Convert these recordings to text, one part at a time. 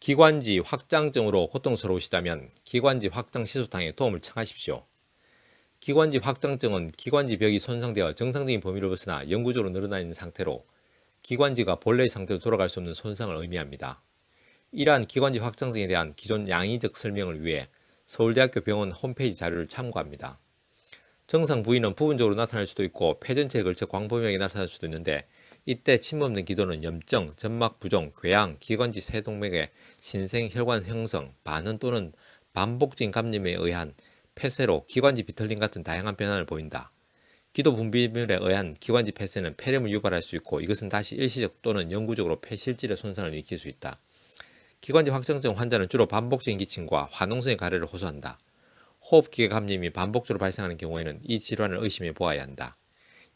기관지 확장증으로 고통스러우시다면 기관지 확장 시소탕에 도움을 청하십시오. 기관지 확장증은 기관지 벽이 손상되어 정상적인 범위를 벗어나 영구적으로 늘어나 있는 상태로 기관지가 본래의 상태로 돌아갈 수 없는 손상을 의미합니다. 이러한 기관지 확장증에 대한 기존 양의적 설명을 위해 서울대학교 병원 홈페이지 자료를 참고합니다. 정상 부위는 부분적으로 나타날 수도 있고 폐 전체에 걸쳐 광범위하게 나타날 수도 있는데 이때 침 없는 기도는 염증, 점막 부종, 궤양, 기관지 세동맥의 신생 혈관 형성, 반응 또는 반복적인 감염에 의한 폐쇄로 기관지 비틀림 같은 다양한 변화를 보인다. 기도 분비물에 의한 기관지 폐쇄는 폐렴을 유발할 수 있고 이것은 다시 일시적 또는 영구적으로 폐 실질의 손상을 일으킬 수 있다. 기관지 확장증 환자는 주로 반복적인 기침과 화농성의 가래를 호소한다. 호흡기계 감염이 반복적으로 발생하는 경우에는 이 질환을 의심해 보아야 한다.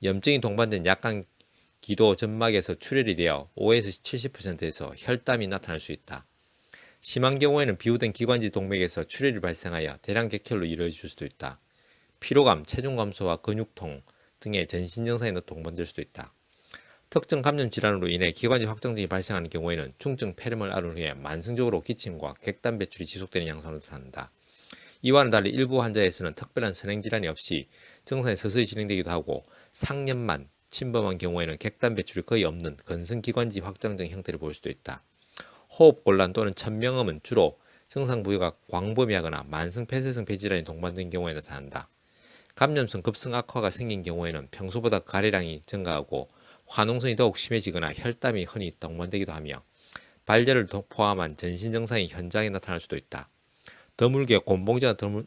염증이 동반된 약간 기도 점막에서 출혈이 되어 5에서 70%에서 혈담이 나타날 수 있다. 심한 경우에는 비우된 기관지 동맥에서 출혈이 발생하여 대량 객혈로 이루어질 수도 있다. 피로감, 체중 감소와 근육통 등의 전신 증상이 동반될 수도 있다. 특정 감염 질환으로 인해 기관지 확장증이 발생하는 경우에는 중증 폐렴을 아른 후에 만성적으로 기침과 객단 배출이 지속되는 양상으로 나타난다. 이와는 달리 일부 환자에서는 특별한 선행 질환이 없이 증상이 서서히 진행되기도 하고 상념만, 침범한 경우에는 객단 배출이 거의 없는 건성기관지 확장증 형태를 보일 수도 있다. 호흡곤란 또는 천명음은 주로 증상 부위가 광범위하거나 만성 폐쇄성 폐질환이 동반된 경우에 나타난다. 감염성 급성 악화가 생긴 경우에는 평소보다 가래량이 증가하고 화농성이 더욱 심해지거나 혈담이 흔히 동반되기도 하며 발열을 포함한 전신 증상이 현장에 나타날 수도 있다. 드물게 곤봉제가 드물,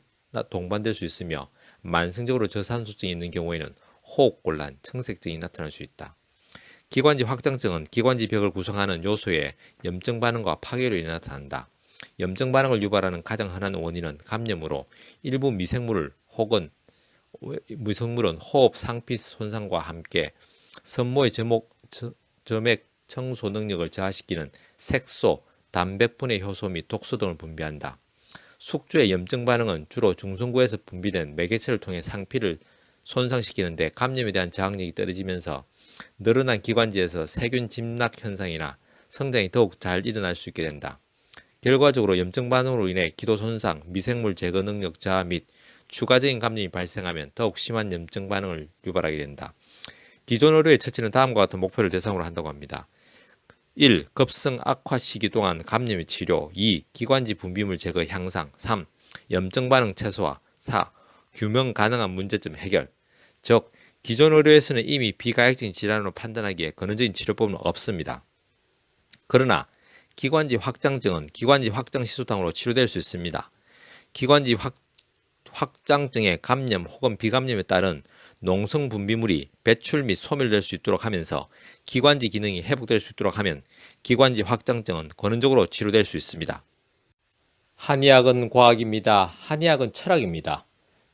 동반될 수 있으며 만성적으로 저산소증이 있는 경우에는 호흡곤란, 청색증이 나타날 수 있다. 기관지 확장증은 기관지 벽을 구성하는 요소의 염증 반응과 파괴로 인해 나타난다. 염증 반응을 유발하는 가장 흔한 원인은 감염으로 일부 미생물 혹은 미생물은 호흡 상피 손상과 함께 선모의 저목, 저, 점액 청소 능력을 저하시키는 색소, 단백분해 효소 및 독소 등을 분비한다. 숙주의 염증 반응은 주로 중성구에서 분비된 매개체를 통해 상피를 손상시키는데 감염에 대한 저항력이 떨어지면서 늘어난 기관지에서 세균 침략 현상이나 성장이 더욱 잘 일어날 수 있게 된다. 결과적으로 염증 반응으로 인해 기도 손상, 미생물 제거 능력 저하 및 추가적인 감염이 발생하면 더욱 심한 염증 반응을 유발하게 된다. 기존 의료의 처치는 다음과 같은 목표를 대상으로 한다고 합니다. 1. 급성 악화 시기 동안 감염의 치료 2. 기관지 분비물 제거 향상 3. 염증 반응 최소화 4. 규명 가능한 문제점 해결 즉 기존 의료에서는 이미 비가역적인 질환으로 판단하기에 근원적인 치료법은 없습니다. 그러나 기관지 확장증은 기관지 확장 시소탕으로 치료될 수 있습니다. 기관지 확, 확장증의 감염 혹은 비감염에 따른 농성 분비물이 배출 및 소멸될 수 있도록 하면서 기관지 기능이 회복될 수 있도록 하면 기관지 확장증은 근원적으로 치료될 수 있습니다. 한의학은 과학입니다. 한의학은 철학입니다.